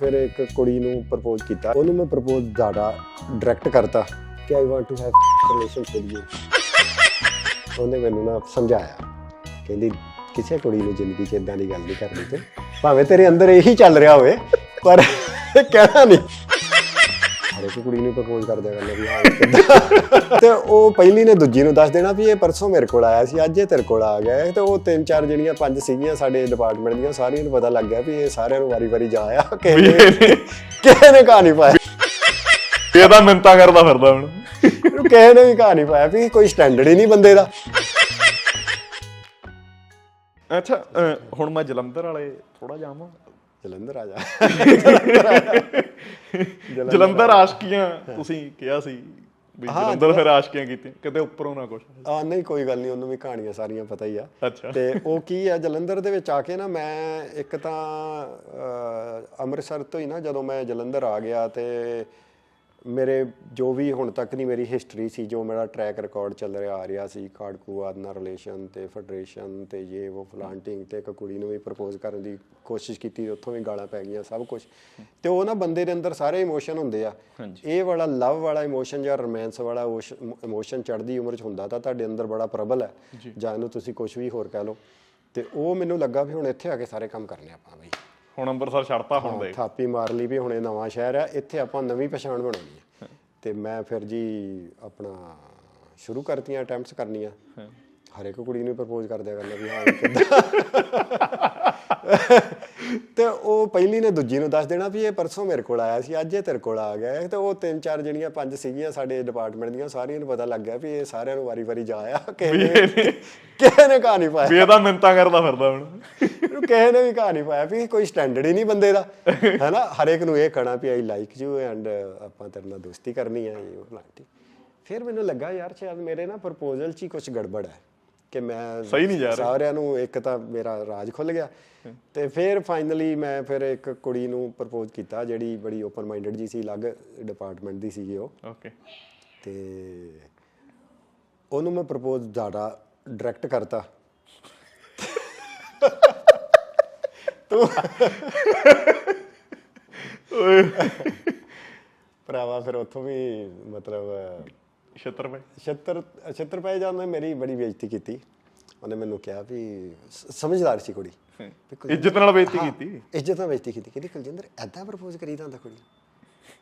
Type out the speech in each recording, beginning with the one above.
ਫਿਰ ਇੱਕ ਕੁੜੀ ਨੂੰ ਪ੍ਰਪੋਜ਼ ਕੀਤਾ। ਉਹਨੂੰ ਮੈਂ ਪ੍ਰਪੋਜ਼ ਜ਼ਿਆਦਾ ਡਾਇਰੈਕਟ ਕਰਤਾ ਕਿ I want to have relations with you ਉਹਨੇ ਮੈਨੂੰ ਨਾ ਸਮਝਾਇਆ। ਕਹਿੰਦੀ, ਕਿਸੇ ਕੁੜੀ ਨੂੰ ਜ਼ਿੰਦਗੀ 'ਚ ਇਦਾਂ ਦੀ ਗੱਲ ਨਹੀਂ ਕਰਨੀ ਤੇ ਭਾਵੇਂ ਤੇਰੇ ਅੰਦਰ ਇਹੀ ਚੱਲ ਰਿਹਾ ਹੋਵੇ, ਪਰ ਕਹਿਣਾ ਨਹੀਂ। ਇੱਕ ਕੁੜੀ ਨੂੰ ਪ੍ਰਪੋਜ਼ ਕਰ ਦਿਆ ਕਰਨਾ ਵੀ ਹਾਂ ਕਿੱਦਾਂ। ਤੇ ਉਹ ਪਹਿਲੀ ਨੇ ਦੂਜੀ ਨੂੰ ਦੱਸ ਦੇਣਾ ਵੀ ਇਹ ਪਰਸੋਂ ਮੇਰੇ ਕੋਲ ਆਇਆ ਸੀ ਅੱਜ ਇਹ ਤੇਰੇ ਕੋਲ ਆ ਗਿਆ ਹੈ। ਤੇ ਉਹ ਤਿੰਨ ਚਾਰ ਜਿਹੜੀਆਂ ਪੰਜ ਸੀਗੀਆਂ ਸਾਡੇ ਡਿਪਾਰਟਮੈਂਟ ਦੀਆਂ ਸਾਰੀਆਂ ਨੂੰ ਪਤਾ ਲੱਗ ਗਿਆ ਵੀ ਇਹ ਸਾਰਿਆਂ ਨੂੰ ਵਾਰੀ-ਵਾਰੀ ਜਾ ਆਇਆ। ਕਿਸੇ ਨੇ ਕਿਸੇ ਨੇ ਕਹਾਣੀ ਪਾਇਆ। ਇਹ ਤਾਂ ਮਿੰਤਾ ਕਰਦਾ ਫਿਰਦਾ ਹੁਣ। ਇਹਨੂੰ ਕਿਸੇ ਨੇ ਵੀ ਕਹਾਣੀ ਪਾਇਆ ਵੀ ਕੋਈ ਸਟੈਂਡਰਡ ਹੀ ਨਹੀਂ ਬੰਦੇ ਦਾ। ਅੱਛਾ ਅਹ, ਹੁਣ ਮੈਂ ਜਲੰਧਰ ਵਾਲੇ ਥੋੜਾ ਜਾਵਾਂ ਜਲੰਧਰ ਆ ਜਾ। ਜਲੰਧਰ ਆਸ਼ਕੀਆਂ ਤੁਸੀਂ ਕਿਹਾ ਸੀ ਵੀ ਜਲੰਧਰ ਫਿਰ ਆਸ਼ਕੀਆਂ ਕੀਤੀਆਂ ਕਿਤੇ ਉੱਪਰੋਂ ਨਾ ਕੁਛ। ਆ ਨਹੀਂ ਕੋਈ ਗੱਲ ਨਹੀਂ ਉਹਨੂੰ ਵੀ ਕਹਾਣੀਆਂ ਸਾਰੀਆਂ ਪਤਾ ਹੀ ਆ। ਤੇ ਉਹ ਕੀ ਆ ਜਲੰਧਰ ਦੇ ਵਿੱਚ ਆ ਕੇ ਨਾ ਮੈਂ ਇੱਕ ਤਾਂ ਅੰਮ੍ਰਿਤਸਰ ਤੋਂ ਹੀ ਨਾ ਜਦੋਂ ਮੈਂ ਜਲੰਧਰ ਆ ਗਿਆ ਤੇ ਮੇਰੇ ਜੋ ਵੀ ਹੁਣ ਤੱਕ ਦੀ ਮੇਰੀ ਹਿਸਟਰੀ ਸੀ ਜੋ ਮੇਰਾ ਟਰੈਕ ਰਿਕਾਰਡ ਚੱਲ ਰਿਹਾ ਆ ਰਿਹਾ ਸੀ ਕਾਰਡਕੂ ਆਦਨਾ ਰਿਲੇਸ਼ਨ ਤੇ ਫੈਡਰੇਸ਼ਨ ਤੇ ਇਹ ਉਹ ਫਲਾਂਟਿੰਗ ਤੇ ਇੱਕ ਕੁੜੀ ਨੂੰ ਵੀ ਪ੍ਰਪੋਜ਼ ਕਰਨ ਦੀ ਕੋਸ਼ਿਸ਼ ਕੀਤੀ ਉੱਥੋਂ ਵੀ ਗਾਲਾਂ ਪੈ ਗਈਆਂ ਸਭ ਕੁਝ ਤੇ ਉਹ ਨਾ ਬੰਦੇ ਦੇ ਅੰਦਰ ਸਾਰੇ ਇਮੋਸ਼ਨ ਹੁੰਦੇ ਆ। ਇਹ ਵਾਲਾ ਲਵ ਵਾਲਾ ਇਮੋਸ਼ਨ ਜਾਂ ਰੋਮਾਂਸ ਵਾਲਾ ਇਮੋਸ਼ਨ ਚੜ੍ਹਦੀ ਉਮਰ 'ਚ ਹੁੰਦਾ ਤਾਂ ਤੁਹਾਡੇ ਅੰਦਰ ਬੜਾ ਪ੍ਰਬਲ ਹੈ। ਜਾਂ। ਇਹਨੂੰ ਤੁਸੀਂ ਕੁਝ ਵੀ ਹੋਰ ਕਹਿ ਲਓ। ਤੇ ਉਹ ਮੈਨੂੰ ਲੱਗਾ ਵੀ ਹੁਣ ਇੱਥੇ ਆ ਕੇ ਸਾਰੇ ਕੰਮ ਕਰਨੇ ਆਪਾਂ ਬਈ। ਹੁਣ ਅੰਮ੍ਰਿਤਸਰ ਛੱਡਤਾ ਹੁਣ ਦੇ ਥਾਪੀ ਮਾਰ ਲਈ ਵੀ ਹੁਣ ਇਹ ਨਵਾਂ ਸ਼ਹਿਰ ਆ ਇੱਥੇ ਆਪਾਂ ਨਵੀਂ ਪਛਾਣ ਬਣਾਉਣੀ ਹੈ। ਤੇ ਮੈਂ ਫਿਰ ਜੀ ਆਪਣਾ ਸ਼ੁਰੂ ਕਰਤੀਆਂ ਅਟੈਂਪਟਸ ਕਰਨੀਆਂ। ਹਰ ਇੱਕ ਕੁੜੀ ਨੂੰ ਪ੍ਰਪੋਜ਼ ਕਰ ਦਿਆ ਕਰਨਾ ਵੀ ਹਾਂ ਕਿੱਦਾਂ? ਉਹ ਪਹਿਲੀ ਨੇ ਦੂਜੀ ਨੂੰ ਦੱਸ ਦੇਣਾ ਵੀ ਇਹ ਪਰਸੋਂ ਮੇਰੇ ਕੋਲ ਆਇਆ ਸੀ ਅੱਜ ਇਹ ਤੇਰੇ ਕੋਲ ਆ ਗਿਆ। ਤੇ ਉਹ ਤਿੰਨ ਚਾਰ ਜਿਹੜੀਆਂ ਪੰਜ ਸੀਗੀਆਂ ਸਾਡੇ ਡਿਪਾਰਟਮੈਂਟ ਦੀਆਂ ਸਾਰੀਆਂ ਨੂੰ ਪਤਾ ਲੱਗ ਗਿਆ ਵੀ ਇਹ ਸਾਰਿਆਂ ਨੂੰ ਵਾਰੀ-ਵਾਰੀ ਜਾ ਆਇਆ। ਕਿਸੇ ਨੇ ਕਿਸੇ ਨੇ ਕਹਾਣੀ ਪਾਇਆ। ਵੀ ਇਹ ਤਾਂ ਮਿੰਤਾ ਕਰਦਾ ਫਿਰਦਾ ਹੁਣ। ਇਹਨੂੰ ਕਿਸੇ ਨੇ ਵੀ ਕਹਾਣੀ ਪਾਇਆ ਵੀ ਕੋਈ ਸਟੈਂਡਰਡ ਹੀ ਨਹੀਂ ਬੰਦੇ ਦਾ। ਹੈਨਾ? ਹਰ ਇੱਕ ਨੂੰ ਇਹ ਕਹਣਾ ਵੀ ਆਈ ਲਾਈਕ ਯੂ ਐਂਡ ਆਪਾਂ ਤੇਰੇ ਨਾਲ ਦੋਸਤੀ ਕਰਨੀ ਹੈ ਇਹ ਉਹ ਫਲਾਂਟੀ ਫਿਰ ਮੈਨੂੰ ਲੱਗਾ ਯਾਰ ਸ਼ਾਇਦ ਮੇਰੇ ਨਾ ਪ੍ਰਪੋਜ਼ਲ 'ਚ ਹੀ ਕੁਝ ਗੜਬੜ ਹੈ। ਕਿ ਮੈਂ ਸਹੀ ਨਹੀਂ ਜਾ ਰਿਹਾ। ਸਾਰਿਆਂ ਨੂੰ ਇੱਕ ਤਾਂ ਮੇਰਾ ਰਾਜ ਖੁੱਲ ਗਿਆ। ਤੇ ਫਿਰ ਫਾਈਨਲੀ ਮੈਂ ਫਿਰ ਇੱਕ ਕੁੜੀ ਨੂੰ ਪ੍ਰਪੋਜ਼ ਕੀਤਾ ਜਿਹੜੀ ਬੜੀ ਓਪਨ ਮਾਈਂਡਡ ਜੀ ਸੀ ਅਲੱਗ ਡਿਪਾਰਟਮੈਂਟ ਦੀ ਸੀਗੀ ਉਹ। ਓਕੇ ਤੇ ਉਹਨੂੰ ਮੈਂ ਪ੍ਰਪੋਜ਼ ਜ਼ਿਆਦਾ ਡਾਇਰੈਕਟ ਕਰਤਾ। ਭਰਾਵਾ ਫਿਰ ਉੱਥੋਂ ਵੀ ਮਤਲਬ 76 ਰੁਪਏ 76 76 ਪੈ ਜਾਂਦਾ ਮੇਰੀ ਬੜੀ ਬੇਇੱਜ਼ਤੀ ਕੀਤੀ। ਉਹਨੇ ਮੈਨੂੰ ਕਿਹਾ ਵੀ ਸਮਝਦਾਰ ਸੀ ਕੁੜੀ। ਇੱਜ਼ਤ ਨਾਲ ਬੇਇੱਜ਼ਤੀ ਕੀਤੀ? ਇੱਜ਼ਤ ਨਾਲ ਬੇਇੱਜ਼ਤੀ ਕੀਤੀ। ਕਹਿੰਦੀ ਕੁਲਜਿੰਦਰ ਐਦਾਂ ਪ੍ਰਪੋਜ਼ ਕਰੀਦਾ ਹੁੰਦਾ ਕੁੜੀ।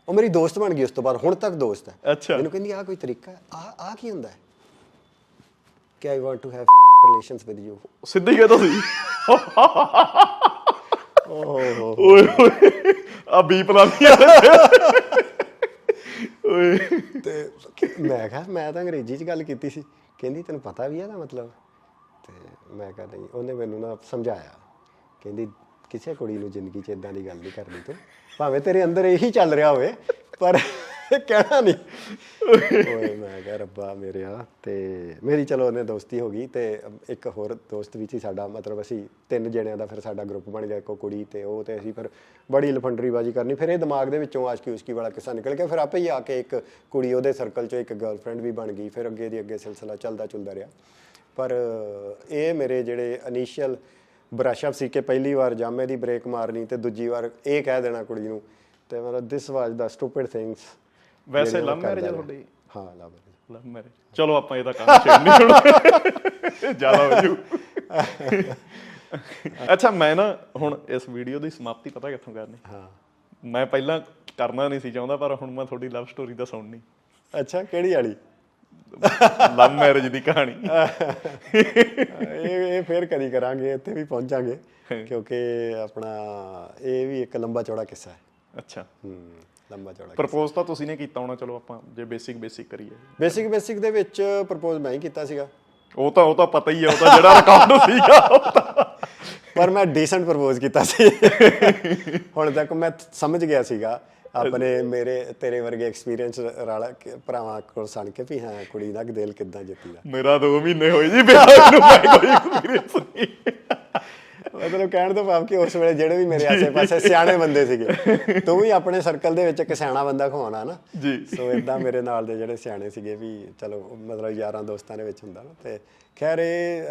ਉਹ ਮੇਰੀ ਦੋਸਤ ਬਣ ਗਈ ਉਸ ਤੋਂ ਬਾਅਦ ਹੁਣ ਤੱਕ ਦੋਸਤ ਹੈ। ਮੈਨੂੰ ਕਹਿੰਦੀ ਆ ਕੋਈ ਤਰੀਕਾ ਆ ਆ ਕੀ ਹੁੰਦਾ ਹੈ? ਕਿ I want to have relations with you ਸਿੱਧਾ ਹੀ ਕਹਤਾ ਸੀ ਓਏ ਓਏ ਆ ਬੀਪ ਲਾ ਦਿਆ ਓਏ। ਤੇ ਮੈਂ ਕਿਹਾ, ਮੈਂ ਤਾਂ ਅੰਗਰੇਜ਼ੀ 'ਚ ਗੱਲ ਕੀਤੀ ਸੀ। ਕਹਿੰਦੀ, ਤੈਨੂੰ ਪਤਾ ਵੀ ਹੈ ਇਹਦਾ ਮਤਲਬ? ਤੇ ਮੈਂ ਕਿਹਾ, ਨਹੀਂ। ਉਹਨੇ ਮੈਨੂੰ ਨਾ ਸਮਝਾਇਆ। ਕਹਿੰਦੀ, ਕਿਸੇ ਕੁੜੀ ਨੂੰ ਜ਼ਿੰਦਗੀ 'ਚ ਇਦਾਂ ਦੀ ਗੱਲ ਨਹੀਂ ਕਰਨੀ ਤੂੰ। ਭਾਵੇਂ ਤੇਰੇ ਅੰਦਰ ਇਹੀ ਚੱਲ ਰਿਹਾ ਹੋਵੇ, ਪਰ ਕਹਿਣਾ ਨਹੀਂ। ਓਏ ਮੈਂ ਕਿਹਾ ਰੱਬਾ ਮੇਰਿਆ ਤੇ ਮੇਰੀ ਚਲੋ ਉਹਨੇ ਦੋਸਤੀ ਹੋ ਗਈ ਤੇ ਇੱਕ ਹੋਰ ਦੋਸਤ ਵੀ ਸੀ ਸਾਡਾ, ਮਤਲਬ ਅਸੀਂ ਤਿੰਨ ਜਣਿਆਂ ਦਾ ਫਿਰ ਸਾਡਾ ਗਰੁੱਪ ਬਣ ਗਿਆ, ਇੱਕੋ ਕੁੜੀ ਤੇ ਉਹ ਤੇ ਅਸੀਂ ਫਿਰ ਬੜੀ ਲਫੰਡਰੀਬਾਜੀ ਕਰਨੀ, ਫਿਰ ਇਹ ਦਿਮਾਗ ਦੇ ਵਿੱਚੋਂ ਆਸ਼ਕੀ ਉਸ਼ਕੀ ਵਾਲਾ ਕਿੱਸਾ ਨਿਕਲ ਗਿਆ, ਫਿਰ ਆਪੇ ਹੀ ਆ ਕੇ ਇੱਕ ਕੁੜੀ ਉਹਦੇ ਸਰਕਲ 'ਚੋਂ ਇੱਕ ਗਰਲਫ੍ਰੈਂਡ ਵੀ ਬਣ ਗਈ, ਫਿਰ ਅੱਗੇ ਦੀ ਅੱਗੇ ਸਿਲਸਿਲਾ ਚੱਲਦਾ ਚੁਲਦਾ ਰਿਹਾ। ਪਰ ਇਹ ਮੇਰੇ ਜਿਹੜੇ ਇਨੀਸ਼ੀਅਲ ਬ੍ਰਸ਼ਅਪ ਸੀ ਕਿ ਪਹਿਲੀ ਵਾਰ ਜਾਮੇ ਦੀ ਬ੍ਰੇਕ ਮਾਰਨੀ ਤੇ ਦੂਜੀ ਵਾਰ ਇਹ ਕਹਿ ਦੇਣਾ ਕੁੜੀ ਨੂੰ, ਤੇ ਮਤਲਬ this was the stupid things ਵੈਸੇ ਲਵ ਮੈਰਿਜ ਆ ਤੁਹਾਡੀ? ਹਾਂ ਲਵ ਮੈਰਿਜ ਲਵ ਮੈਰਿਜ ਚਲੋ ਆਪਾਂ ਇਹਦਾ ਕੰਮ ਛੇੜਨੀ ਹੁਣ। ਜ਼ਿਆਦਾ ਹੋ ਜੂ। ਅੱਛਾ ਮੈਂ ਨਾ ਹੁਣ ਇਸ ਵੀਡੀਓ ਦੀ ਸਮਾਪਤੀ ਪਤਾ ਕਿੱਥੋਂ ਕਰਨੀ? ਹਾਂ। ਮੈਂ ਪਹਿਲਾਂ ਕਰਨਾ ਨਹੀਂ ਸੀ ਚਾਹੁੰਦਾ ਪਰ ਹੁਣ ਮੈਂ ਤੁਹਾਡੀ ਲਵ ਸਟੋਰੀ ਦਾ ਸੁਣਨੀ। ਅੱਛਾ ਕਿਹੜੀ ਵਾਲੀ? ਲਵ ਮੈਰਿਜ ਦੀ ਕਹਾਣੀ। ਇਹ ਇਹ ਫੇਰ ਕਦੀ ਕਰਾਂਗੇ ਇੱਥੇ ਵੀ ਪਹੁੰਚਾਂਗੇ। ਕਿਉਂਕਿ ਆਪਣਾ ਇਹ ਵੀ ਇੱਕ ਲੰਬਾ ਚੌੜਾ ਕਿੱਸਾ ਹੈ। ਅੱਛਾ। ਹੂੰ। ਲੰਬਾ ਚੌੜਾ ਪ੍ਰਪੋਜ਼ ਤਾਂ ਤੁਸੀਂ ਨੇ ਕੀਤਾ ਹੋਣਾ ਚਲੋ ਆਪਾਂ ਜੇ ਬੇਸਿਕ ਬੇਸਿਕ ਕਰੀਏ। ਬੇਸਿਕ ਬੇਸਿਕ ਦੇ ਵਿੱਚ ਪ੍ਰਪੋਜ਼ ਮੈਂ ਹੀ ਕੀਤਾ ਸੀਗਾ। ਉਹ ਤਾਂ ਉਹ ਤਾਂ ਪਤਾ ਹੀ ਆ ਉਹ ਤਾਂ ਜਿਹੜਾ ਰਿਕਾਰਡ ਸੀਗਾ ਪਰ ਮੈਂ ਡੀਸੈਂਟ ਪ੍ਰਪੋਜ਼ ਕੀਤਾ ਸੀ। ਹੁਣ ਤੱਕ ਮੈਂ ਸਮਝ ਗਿਆ ਸੀਗਾ ਆਪਣੇ ਮੇਰੇ ਤੇਰੇ ਵਰਗੇ ਐਕਸਪੀਰੀਅੰਸ ਰਾਲਾ ਭਰਾਵਾਂ ਕੋਲ ਸੁਣ ਕੇ ਵੀ ਹਾਂ ਕੁੜੀ ਦਾ ਦਿਲ ਕਿੱਦਾਂ ਜਿੱਤੀਦਾ। ਮੇਰਾ 2 ਮਹੀਨੇ ਹੋਏ ਜੀ ਵਿਆਹ ਨੂੰ ਮੈਂ ਕੋਈ ਐਕਸਪੀਰੀਅੰਸ ਨਹੀਂ। ਮਤਲਬ ਕਹਿਣ ਤੋਂ ਭਾਵ ਕਿ ਉਸ ਵੇਲੇ ਜਿਹੜੇ ਵੀ ਮੇਰੇ ਆਸੇ-ਪਾਸੇ ਸਿਆਣੇ ਬੰਦੇ ਸੀਗੇ ਤੂੰ ਵੀ ਆਪਣੇ ਸਰਕਲ ਦੇ ਵਿੱਚ ਇੱਕ ਸਿਆਣਾ ਬੰਦਾ ਖਵਾਉਣਾ ਨਾ। ਜੀ। ਸੋ ਇਦਾਂ ਮੇਰੇ ਨਾਲ ਦੇ ਜਿਹੜੇ ਸਿਆਣੇ ਸੀਗੇ ਵੀ ਚਲੋ ਮਤਲਬ ਯਾਰਾਂ ਦੋਸਤਾਂ ਦੇ ਵਿੱਚ ਹੁੰਦਾ ਨਾ ਤੇ ਖੈਰ ਇਹ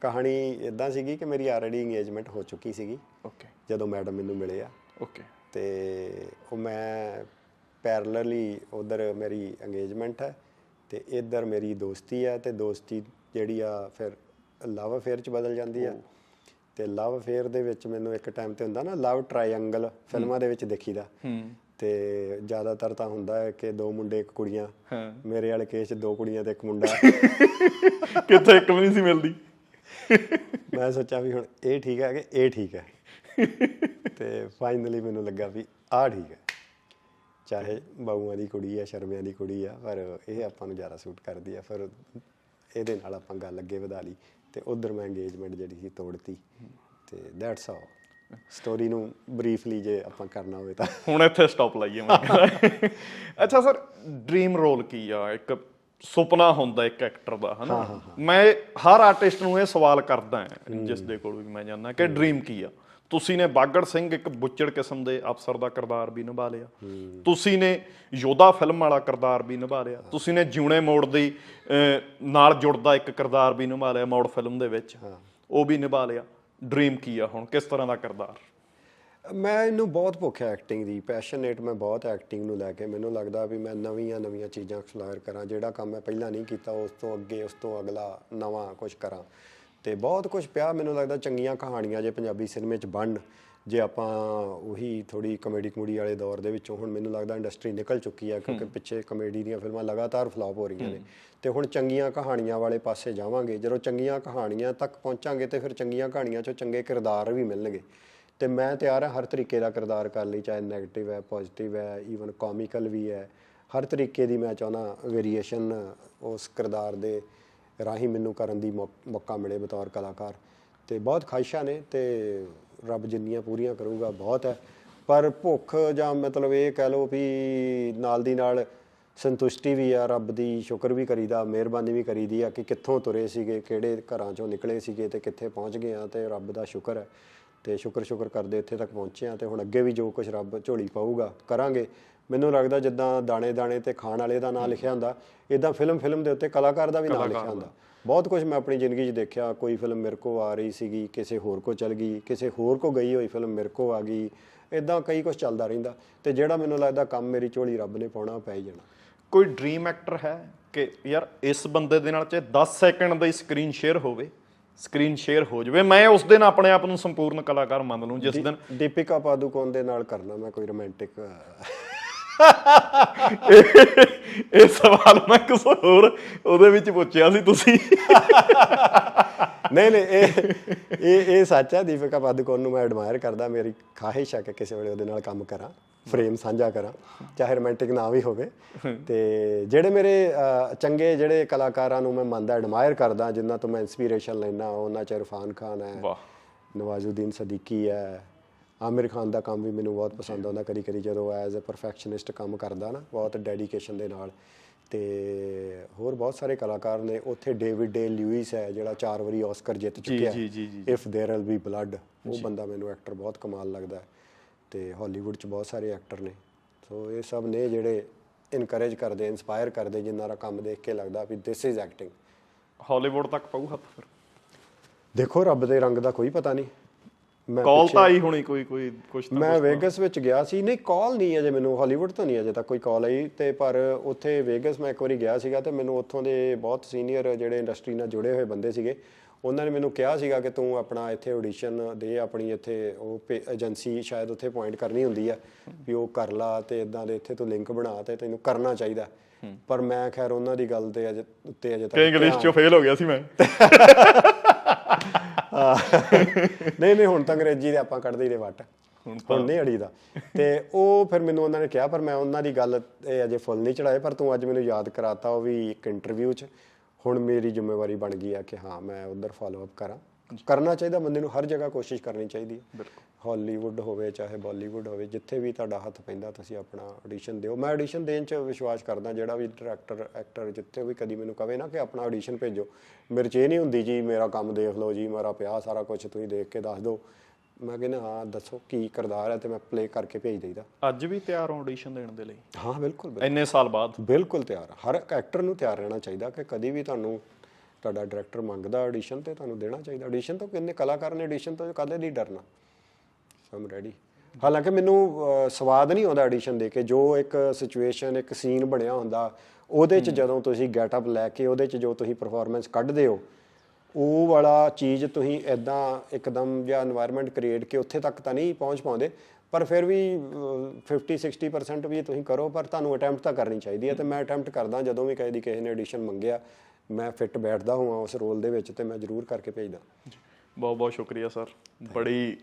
ਕਹਾਣੀ ਇਦਾਂ ਸੀਗੀ ਕਿ ਮੇਰੀ ਆਲਰੇਡੀ ਇੰਗੇਜਮੈਂਟ ਹੋ ਚੁੱਕੀ ਸੀਗੀ। ਓਕੇ ਜਦੋਂ ਮੈਡਮ ਮੈਨੂੰ ਮਿਲੇ ਆ। ਓਕੇ ਤੇ ਉਹ ਮੈਂ ਪੈਰਲਲੀ ਉਧਰ ਮੇਰੀ ਇੰਗੇਜਮੈਂਟ ਹੈ ਤੇ ਇੱਧਰ ਮੇਰੀ ਦੋਸਤੀ ਹੈ ਤੇ ਦੋਸਤੀ ਜਿਹੜੀ ਆ ਫਿਰ ਲਵ ਅਫੇਅਰ ਚ ਬਦਲ ਜਾਂਦੀ ਆ। ਤੇ ਲਵ ਅਫੇਅਰ ਦੇ ਵਿੱਚ ਮੈਨੂੰ ਇੱਕ ਟਾਈਮ ਤੇ ਹੁੰਦਾ ਨਾ ਲਵ ਟ੍ਰਾਇੰਗਲ ਫਿਲਮਾਂ ਦੇ ਵਿੱਚ ਦੇਖੀਦਾ। ਤੇ ਜ਼ਿਆਦਾਤਰ ਤਾਂ ਹੁੰਦਾ ਹੈ ਕਿ ਦੋ ਮੁੰਡੇ ਇੱਕ ਕੁੜੀਆਂ। ਮੇਰੇ ਵਾਲੇ ਕੇਸ 'ਚ ਦੋ ਕੁੜੀਆਂ ਤੇ ਇੱਕ ਮੁੰਡਾ। ਕਿੱਥੇ ਇੱਕ ਵੀ ਨਹੀਂ ਸੀ ਮਿਲਦੀ? ਮੈਂ ਸੋਚਿਆ ਵੀ ਹੁਣ ਇਹ ਠੀਕ ਹੈ ਕਿ ਇਹ ਠੀਕ ਹੈ। ਤੇ ਫਾਈਨਲੀ ਮੈਨੂੰ ਲੱਗਾ ਵੀ ਆਹ ਠੀਕ ਹੈ। ਚਾਹੇ ਬਾਊਆਂ ਦੀ ਕੁੜੀ ਆ ਸ਼ਰਮਿਆਂ ਦੀ ਕੁੜੀ ਆ ਪਰ ਇਹ ਆਪਾਂ ਨੂੰ ਜ਼ਿਆਦਾ ਸੂਟ ਕਰਦੀ ਆ। ਫਿਰ ਇਹਦੇ ਨਾਲ ਆਪਾਂ ਗੱਲ ਅੱਗੇ ਵਧਾ ਲਈ। ਤੇ ਉਧਰ ਮੈਂ ਇੰਗੇਜਮੈਂਟ ਜਿਹੜੀ ਸੀ ਤੋੜਤੀ ਤੇ ਦੈਟਸ ਆਲ ਸਟੋਰੀ ਨੂੰ ਬਰੀਫਲੀ ਜੇ ਆਪਾਂ ਕਰਨਾ ਹੋਵੇ ਤਾਂ। ਹੁਣ ਇੱਥੇ ਸਟਾਪ ਲਾਈਏ ਮੈਂ। ਅੱਛਾ ਸਰ ਡ੍ਰੀਮ ਰੋਲ ਕੀ ਆ? ਇੱਕ ਸੁਪਨਾ ਹੁੰਦਾ ਇੱਕ ਐਕਟਰ ਦਾ ਹਨਾ? ਮੈਂ ਹਰ ਆਰਟਿਸਟ ਨੂੰ ਇਹ ਸਵਾਲ ਕਰਦਾ ਜਿਸ ਦੇ ਕੋਲ ਵੀ ਮੈਂ ਜਾਂਦਾ ਕਿ ਡ੍ਰੀਮ ਕੀ ਆ? ਤੁਸੀਂ ਨੇ ਬਾਗੜ ਸਿੰਘ ਇੱਕ ਬੁੱਚੜ ਕਿਸਮ ਦੇ ਅਫਸਰ ਦਾ ਕਿਰਦਾਰ ਵੀ ਨਿਭਾ ਲਿਆ। ਤੁਸੀਂ ਨੇ ਯੋਧਾ ਫਿਲਮ ਵਾਲਾ ਕਿਰਦਾਰ ਵੀ ਨਿਭਾ ਲਿਆ। ਤੁਸੀਂ ਨੇ ਜਿਉਣੇ ਮੋੜ ਦੀ ਨਾਲ ਜੁੜਦਾ ਇੱਕ ਕਿਰਦਾਰ ਵੀ ਨਿਭਾ ਲਿਆ ਮੋੜ ਫਿਲਮ ਦੇ ਵਿੱਚ। ਉਹ ਵੀ ਨਿਭਾ ਲਿਆ। ਡ੍ਰੀਮ ਕੀ ਆ ਹੁਣ? ਕਿਸ ਤਰ੍ਹਾਂ ਦਾ ਕਿਰਦਾਰ? ਮੈਂ ਇਹਨੂੰ ਬਹੁਤ ਭੁੱਖ ਹੈ ਐਕਟਿੰਗ ਦੀ ਪੈਸ਼ਨੇਟ ਮੈਂ ਬਹੁਤ ਐਕਟਿੰਗ ਨੂੰ ਲੈ ਕੇ। ਮੈਨੂੰ ਲੱਗਦਾ ਵੀ ਮੈਂ ਨਵੀਆਂ ਨਵੀਆਂ ਚੀਜ਼ਾਂ ਐਕਸਪਲੋਰ ਕਰਾਂ। ਜਿਹੜਾ ਕੰਮ ਮੈਂ ਪਹਿਲਾਂ ਨਹੀਂ ਕੀਤਾ ਉਸ ਤੋਂ ਅੱਗੇ ਉਸ ਤੋਂ ਅਗਲਾ ਨਵਾਂ ਕੁਝ ਕਰਾਂ। ਤੇ ਬਹੁਤ ਕੁਝ ਪਿਆ। ਮੈਨੂੰ ਲੱਗਦਾ ਚੰਗੀਆਂ ਕਹਾਣੀਆਂ ਜੇ ਪੰਜਾਬੀ ਸਿਨੇਮੇ 'ਚ ਬਣਨ ਜੇ ਆਪਾਂ ਉਹੀ ਥੋੜੀ ਕਮੇਡੀ ਕਮੂਡੀ ਵਾਲੇ ਦੌਰ ਦੇ ਵਿੱਚੋਂ ਹੁਣ ਮੈਨੂੰ ਲੱਗਦਾ ਇੰਡਸਟਰੀ ਨਿਕਲ ਚੁੱਕੀ ਹੈ ਕਿਉਂਕਿ ਪਿੱਛੇ ਕਮੇਡੀ ਦੀਆਂ ਫਿਲਮਾਂ ਲਗਾਤਾਰ ਫਲॉप ਹੋ ਰਹੀਆਂ ਨੇ। ਤੇ ਹੁਣ ਚੰਗੀਆਂ ਕਹਾਣੀਆਂ ਵਾਲੇ ਪਾਸੇ ਜਾਵਾਂਗੇ। ਜਦੋਂ ਚੰਗੀਆਂ ਕਹਾਣੀਆਂ ਤੱਕ ਪਹੁੰਚਾਂਗੇ ਤੇ ਫਿਰ ਚੰਗੀਆਂ ਕਹਾਣੀਆਂ 'ਚੋਂ ਚੰਗੇ ਕਿਰਦਾਰ ਵੀ ਮਿਲਣਗੇ। ਤੇ ਮੈਂ ਤਿਆਰ ਹਾਂ ਹਰ ਤਰੀਕੇ ਦਾ ਕਿਰਦਾਰ ਕਰਨ ਲਈ ਚਾਹੇ 네ਗੇਟਿਵ ਹੈ ਪੋਜ਼ਿਟਿਵ ਹੈ ਈਵਨ ਕਾਮਿਕਲ ਵੀ ਹੈ। ਹਰ ਤਰੀਕੇ ਦੀ ਮੈਂ ਚਾਹੁੰਦਾ ਵੇਰੀਏਸ਼ਨ ਉਸ ਕਿਰਦਾਰ ਦੇ ਰਾਹੀਂ ਮੈਨੂੰ ਕਰਨ ਦੀ ਮੌਕਾ ਮਿਲੇ ਬਤੌਰ ਕਲਾਕਾਰ। ਤੇ ਬਹੁਤ ਖਾਹਿਸ਼ਾਂ ਨੇ ਤੇ ਰੱਬ ਜਿੰਨੀਆਂ ਪੂਰੀਆਂ ਕਰੂਗਾ ਬਹੁਤ ਹੈ। ਪਰ ਭੁੱਖ ਜਾਂ ਮਤਲਬ ਇਹ ਕਹਿ ਲਓ ਵੀ ਨਾਲ ਦੀ ਨਾਲ ਸੰਤੁਸ਼ਟੀ ਵੀ ਆ, ਰੱਬ ਦੀ ਸ਼ੁਕਰ ਵੀ ਕਰੀਦਾ, ਮਿਹਰਬਾਨੀ ਵੀ ਕਰੀਦੀ ਆ ਕਿ ਕਿੱਥੋਂ ਤੁਰੇ ਸੀਗੇ, ਕਿਹੜੇ ਘਰਾਂ ਚੋਂ ਨਿਕਲੇ ਸੀਗੇ ਤੇ ਕਿੱਥੇ ਪਹੁੰਚ ਗਏ ਆ ਤੇ ਰੱਬ ਦਾ ਸ਼ੁਕਰ ਹੈ। ਤੇ ਸ਼ੁਕਰ ਸ਼ੁਕਰ ਕਰਦੇ ਇੱਥੇ ਤੱਕ ਪਹੁੰਚੇ ਆ ਤੇ ਹੁਣ ਅੱਗੇ ਵੀ ਜੋ ਕੁਝ ਰੱਬ ਝੋਲੀ ਪਾਊਗਾ, ਕਰਾਂਗੇ। ਮੈਨੂੰ ਲੱਗਦਾ ਜਿੱਦਾਂ ਦਾਣੇ ਦਾਣੇ ਤੇ ਖਾਣ ਵਾਲੇ ਦਾ ਨਾਂ ਲਿਖਿਆ ਹੁੰਦਾ ਇਦਾਂ ਫਿਲਮ ਫਿਲਮ ਦੇ ਉੱਤੇ ਕਲਾਕਾਰ ਦਾ ਵੀ ਨਾਂ ਲਿਖਿਆ ਹੁੰਦਾ। ਬਹੁਤ ਕੁਝ ਮੈਂ ਆਪਣੀ ਜ਼ਿੰਦਗੀ 'ਚ ਦੇਖਿਆ ਕੋਈ ਫਿਲਮ ਮੇਰੇ ਕੋ ਆ ਰਹੀ ਸੀਗੀ ਕਿਸੇ ਹੋਰ ਕੋ ਚਲ ਗਈ ਕਿਸੇ ਹੋਰ ਕੋ ਗਈ ਹੋਈ ਫਿਲਮ ਮੇਰੇ ਕੋ ਆ ਗਈ ਇਦਾਂ ਕਈ ਕੁਝ ਚੱਲਦਾ ਰਹਿੰਦਾ ਤੇ ਜਿਹੜਾ ਮੈਨੂੰ ਲੱਗਦਾ ਕੰਮ ਮੇਰੀ ਝੋਲੀ ਰੱਬ ਨੇ ਪਾਉਣਾ ਪੈ ਹੀ ਜਾਣਾ। ਕੋਈ ਡ੍ਰੀਮ ਐਕਟਰ ਹੈ ਕਿ ਯਾਰ ਇਸ ਬੰਦੇ ਦੇ ਨਾਲ ਚਾਹੇ 10 ਸੈਕਿੰਡ ਦੀ ਸਕਰੀਨ ਸ਼ੇਅਰ ਹੋਵੇ ਸਕਰੀਨ ਸ਼ੇਅਰ ਹੋ ਜਾਵੇ ਮੈਂ ਉਸ ਦਿਨ ਆਪਣੇ ਆਪ ਨੂੰ ਸੰਪੂਰਨ ਕਲਾਕਾਰ ਮੰਨ ਲੂੰ ਜਿਸ ਦਿਨ ਦੀਪਿਕਾ ਪਾਦੂਕੋਨ ਦੇ ਨਾਲ ਕਰਨਾ ਮੈਂ ਕੋਈ ਰੋਮਾਂਟਿਕ ਇਹ ਸਵਾਲ ਮੈਂ ਕਿਸੇ ਹੋਰ ਉਹਦੇ ਵਿੱਚ ਪੁੱਛਿਆ ਸੀ ਤੁਸੀਂ। ਨਹੀਂ ਨਹੀਂ ਇਹ ਇਹ ਇਹ ਸੱਚ ਹੈ ਦੀਪਿਕਾ ਪਾਦੂਕੋਨ ਨੂੰ ਮੈਂ ਐਡਮਾਇਰ ਕਰਦਾ ਮੇਰੀ ਖਾਹਿਸ਼ ਹੈ ਕਿ ਕਿਸੇ ਵੇਲੇ ਉਹਦੇ ਨਾਲ ਕੰਮ ਕਰਾਂ ਫਰੇਮ ਸਾਂਝਾ ਕਰਾਂ ਚਾਹੇ ਰੋਮਾਂਟਿਕ ਨਾ ਵੀ ਹੋਵੇ। ਤੇ ਜਿਹੜੇ ਮੇਰੇ ਚੰਗੇ ਜਿਹੜੇ ਕਲਾਕਾਰਾਂ ਨੂੰ ਮੈਂ ਮੰਨਦਾ ਐਡਮਾਇਰ ਕਰਦਾ ਜਿਨ੍ਹਾਂ ਤੋਂ ਮੈਂ ਇਨਸਪੀਰੇਸ਼ਨ ਲੈਣਾ ਉਹਨਾਂ ਚ ਇਰਫਾਨ ਖਾਨ ਹੈ ਵਾਹ। ਨਵਾਜ਼ੁਦੀਨ ਸਦੀਕੀ ਹੈ ਆਮਿਰ ਖਾਨ ਦਾ ਕੰਮ ਵੀ ਮੈਨੂੰ ਬਹੁਤ ਪਸੰਦ ਆਉਂਦਾ ਕਦੀ ਕਦੀ ਜਦੋਂ ਐਜ਼ ਅ ਪਰਫੈਕਸ਼ਨਿਸਟ ਕੰਮ ਕਰਦਾ ਨਾ ਬਹੁਤ ਡੈਡੀਕੇਸ਼ਨ ਦੇ ਨਾਲ ਤੇ ਹੋਰ ਬਹੁਤ ਸਾਰੇ ਕਲਾਕਾਰ ਨੇ ਉੱਥੇ ਡੇਵਿਡ ਡੇ ਲਿਊਇਸ ਹੈ ਜਿਹੜਾ ਚਾਰ ਵਾਰੀ ਆਸਕਰ ਜਿੱਤ ਚੁੱਕਿਆ ਜੀ, ਜੀ, ਜੀ, if there will be blood ਉਹ ਬੰਦਾ ਮੈਨੂੰ ਐਕਟਰ ਬਹੁਤ ਕਮਾਲ ਲੱਗਦਾ ਹੈ ਤੇ ਹਾਲੀਵੁੱਡ 'ਚ ਬਹੁਤ ਸਾਰੇ ਐਕਟਰ ਨੇ ਸੋ ਇਹ ਸਭ ਨੇ ਜਿਹੜੇ ਇਨਕਰੇਜ ਕਰਦੇ ਇਨਸਪਾਇਰ ਕਰਦੇ ਜਿਨ੍ਹਾਂ ਦਾ ਕੰਮ ਦੇਖ ਕੇ ਲੱਗਦਾ ਵੀ ਦਿਸ ਇਜ਼ ਐਕਟਿੰਗ ਹਾਲੀਵੁੱਡ ਤੱਕ ਪਾਉ ਹੱਥ ਫਿਰ ਦੇਖੋ ਰੱਬ ਦੇ ਰੰਗ ਦਾ ਕੋਈ ਪਤਾ ਨਹੀਂ ਮੈਂ ਕਾਲ ਤਾਂ ਆਈ ਹੋਣੀ ਕੋਈ ਕੋਈ ਕੁਛ ਤਾਂ ਮੈਂ ਵੇਗਸ ਵਿੱਚ ਗਿਆ ਸੀ। ਨਹੀਂ ਕਾਲ ਨਹੀਂ ਅਜੇ ਮੈਨੂੰ ਹਾਲੀਵੁੱਡ ਤੋਂ ਨਹੀਂ ਅਜੇ ਤੱਕ ਕੋਈ ਕਾਲ ਆਈ। ਤੇ ਪਰ ਉੱਥੇ ਵੇਗਸ ਮੈਂ ਇੱਕ ਵਾਰੀ ਗਿਆ ਸੀਗਾ ਤੇ ਮੈਨੂੰ ਉੱਥੋਂ ਦੇ ਬਹੁਤ ਸੀਨੀਅਰ ਜਿਹੜੇ ਇੰਡਸਟਰੀ ਨਾਲ ਜੁੜੇ ਹੋਏ ਬੰਦੇ ਸੀਗੇ ਉਹਨਾਂ ਨੇ ਮੈਨੂੰ ਕਿਹਾ ਸੀਗਾ ਕਿ ਤੂੰ ਆਪਣਾ ਇੱਥੇ ਆਡੀਸ਼ਨ ਦੇ ਆਪਣੀ ਇੱਥੇ ਉਹ ਏਜੰਸੀ ਸ਼ਾਇਦ ਉੱਥੇ ਪੁਆਇੰਟ ਕਰਨੀ ਹੁੰਦੀ ਆ ਵੀ ਉਹ ਕਰ ਲਾ ਤੇ ਇਦਾਂ ਦੇ ਇੱਥੇ ਤੂੰ ਲਿੰਕ ਬਣਾ ਤੇ ਤੈਨੂੰ ਕਰਨਾ ਚਾਹੀਦਾ। ਪਰ ਮੈਂ ਖੈਰ ਉਹਨਾਂ ਦੀ ਗੱਲ ਤੇ ਅਜੇ ਉੱਤੇ ਅਜੇ ਤੱਕ ਇੰਗਲਿਸ਼ ਚੋਂ ਫੇਲ ਹੋ ਗਿਆ ਸੀ ਮੈਂ। ਨਹੀਂ ਨਹੀਂ ਹੁਣ ਤਾਂ ਅੰਗਰੇਜ਼ੀ ਦੇ ਆਪਾਂ ਕੱਢਦੇ ਹੀ ਨੇ ਵੱਟ। ਹੁਣ ਨਹੀਂ ਅੜੀ ਦਾ ਤੇ ਉਹ ਫਿਰ ਮੈਨੂੰ ਉਹਨਾਂ ਨੇ ਕਿਹਾ ਪਰ ਮੈਂ ਉਹਨਾਂ ਦੀ ਗੱਲ ਇਹ ਅਜੇ ਫੁੱਲ ਨਹੀਂ ਚੜਾਏ ਪਰ ਤੂੰ ਅੱਜ ਮੈਨੂੰ ਯਾਦ ਕਰਾਤਾ ਉਹ ਵੀ ਇੱਕ ਇੰਟਰਵਿਊ 'ਚ। ਹੁਣ ਮੇਰੀ ਜ਼ਿੰਮੇਵਾਰੀ ਬਣ ਗਈ ਆ ਕਿ ਹਾਂ ਮੈਂ ਉਧਰ ਫਾਲੋ ਅਪ ਕਰਾਂ। ਕਰਨਾ ਚਾਹੀਦਾ ਬੰਦੇ ਨੂੰ ਹਰ ਜਗ੍ਹਾ ਕੋਸ਼ਿਸ਼ ਕਰਨੀ ਚਾਹੀਦੀ ਹੈ। ਹਾਲੀਵੁੱਡ ਹੋਵੇ ਚਾਹੇ ਬਾਲੀਵੁੱਡ ਹੋਵੇ ਜਿੱਥੇ ਵੀ ਤੁਹਾਡਾ ਹੱਥ ਪੈਂਦਾ ਤੁਸੀਂ ਆਪਣਾ ਆਡੀਸ਼ਨ ਦਿਓ। ਮੈਂ ਆਡੀਸ਼ਨ ਦੇਣ 'ਚ ਵਿਸ਼ਵਾਸ ਕਰਦਾ ਜਿਹੜਾ ਵੀ ਡਾਇਰੈਕਟਰ ਐਕਟਰ ਜਿੱਥੇ ਵੀ ਕਦੀ ਮੈਨੂੰ ਕਵੇ ਨਾ ਕਿ ਆਪਣਾ ਆਡੀਸ਼ਨ ਭੇਜੋ। ਮੇਰੇ 'ਚ ਇਹ ਨਹੀਂ ਹੁੰਦੀ ਜੀ ਮੇਰਾ ਕੰਮ ਦੇਖ ਲਓ ਜੀ ਮੇਰਾ ਪਿਆ ਸਾਰਾ ਕੁਝ ਤੁਸੀਂ ਦੇਖ ਕੇ ਦੱਸ ਦਿਓ। ਮੈਂ ਕਹਿੰਦਾ ਹਾਂ ਦੱਸੋ ਕੀ ਕਿਰਦਾਰ ਹੈ ਤੇ ਮੈਂ ਪਲੇ ਕਰਕੇ ਭੇਜ ਦੇਈਦਾ। ਅੱਜ ਵੀ ਤਿਆਰ ਹਾਂ ਆਡੀਸ਼ਨ ਦੇਣ ਦੇ ਲਈ? ਹਾਂ ਬਿਲਕੁਲ ਬਿਲਕੁਲ। ਇੰਨੇ ਸਾਲ ਬਾਅਦ? ਬਿਲਕੁਲ ਤਿਆਰ ਆ। ਹਰ ਐਕਟਰ ਨੂੰ ਤਿਆਰ ਰਹਿਣਾ ਚਾਹੀਦਾ ਕਿ ਕਦੀ ਵੀ ਤੁਹਾਨੂੰ ਤੁਹਾਡਾ ਡਾਇਰੈਕਟਰ ਮੰਗਦਾ ਆਡੀਸ਼ਨ ਤੇ ਤੁਹਾਨੂੰ ਦੇਣਾ ਚਾਹੀਦਾ। ਆਡੀਸ਼ਨ ਤੋਂ ਕਿੰਨੇ ਕਲਾਕਾਰ ਨੇ? ਆਡੀਸ਼ਨ ਤੋਂ ਕਦੇ ਨਹੀਂ ਡਰਨਾ? ਸੋ ਆਮ ਰੈਡੀ ਹਾਲਾਂਕਿ ਮੈਨੂੰ ਸਵਾਦ ਨਹੀਂ ਆਉਂਦਾ ਆਡੀਸ਼ਨ ਦੇ ਕੇ। ਜੋ ਇੱਕ ਸਿਚੁਏਸ਼ਨ ਇੱਕ ਸੀਨ ਬਣਿਆ ਹੁੰਦਾ ਉਹਦੇ 'ਚ ਜਦੋਂ ਤੁਸੀਂ ਗੈਟਅਪ ਲੈ ਕੇ ਉਹਦੇ 'ਚ ਜੋ ਤੁਸੀਂ ਪਰਫਾਰਮੈਂਸ ਕੱਢਦੇ ਹੋ ਉਹ ਵਾਲਾ ਚੀਜ਼ ਤੁਸੀਂ ਐਦਾਂ ਇੱਕਦਮ ਜਾਂ এনवायरमेंट ਕ੍ਰੀਏਟ ਕੇ ਉੱਥੇ ਤੱਕ ਤਾਂ ਨਹੀਂ ਪਹੁੰਚ ਪਾਉਂਦੇ। ਪਰ ਫਿਰ ਵੀ 50 60% ਵੀ ਤੁਸੀਂ ਕਰੋ ਪਰ ਤੁਹਾਨੂੰ ਅਟੈਂਪਟ ਤਾਂ ਕਰਨੀ ਚਾਹੀਦੀ ਹੈ ਤੇ ਮੈਂ ਅਟੈਂਪਟ ਕਰਦਾ ਜਦੋਂ ਵੀ ਕਿਸੇ ਦੀ ਕਿਸੇ ਨੇ ਐਡੀਸ਼ਨ ਮੰਗਿਆ ਮੈਂ ਫਿੱਟ ਬੈਠਦਾ ਹਾਂ ਉਸ ਰੋਲ ਦੇ ਵਿੱਚ ਤੇ ਮੈਂ ਜ਼ਰੂਰ ਕਰਕੇ ਭੇਜਦਾ। ਬਹੁਤ ਬਹੁਤ ਸ਼ੁਕਰੀਆ ਸਰ ਬੜੀ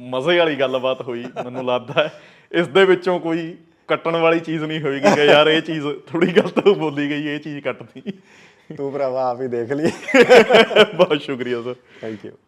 ਮਜ਼ੇ ਵਾਲੀ ਗੱਲਬਾਤ ਹੋਈ ਮੈਨੂੰ ਲੱਗਦਾ ਹੈ। ਇਸ ਦੇ ਵਿੱਚੋਂ ਕੋਈ ਕੱਟਣ ਵਾਲੀ ਚੀਜ਼ ਨਹੀਂ ਹੋਏਗੀ ਕਿ ਯਾਰ ਇਹ ਚੀਜ਼ ਥੋੜੀ ਗਲਤ ਬੋਲੀ ਗਈ ਇਹ ਚੀਜ਼ ਕੱਟਦੀ ਤੂੰ ਭਰਾਵਾ ਆਪ ਹੀ ਦੇਖ ਲਈ। ਬਹੁਤ ਸ਼ੁਕਰੀਆ ਸਰ ਥੈਂਕ ਯੂ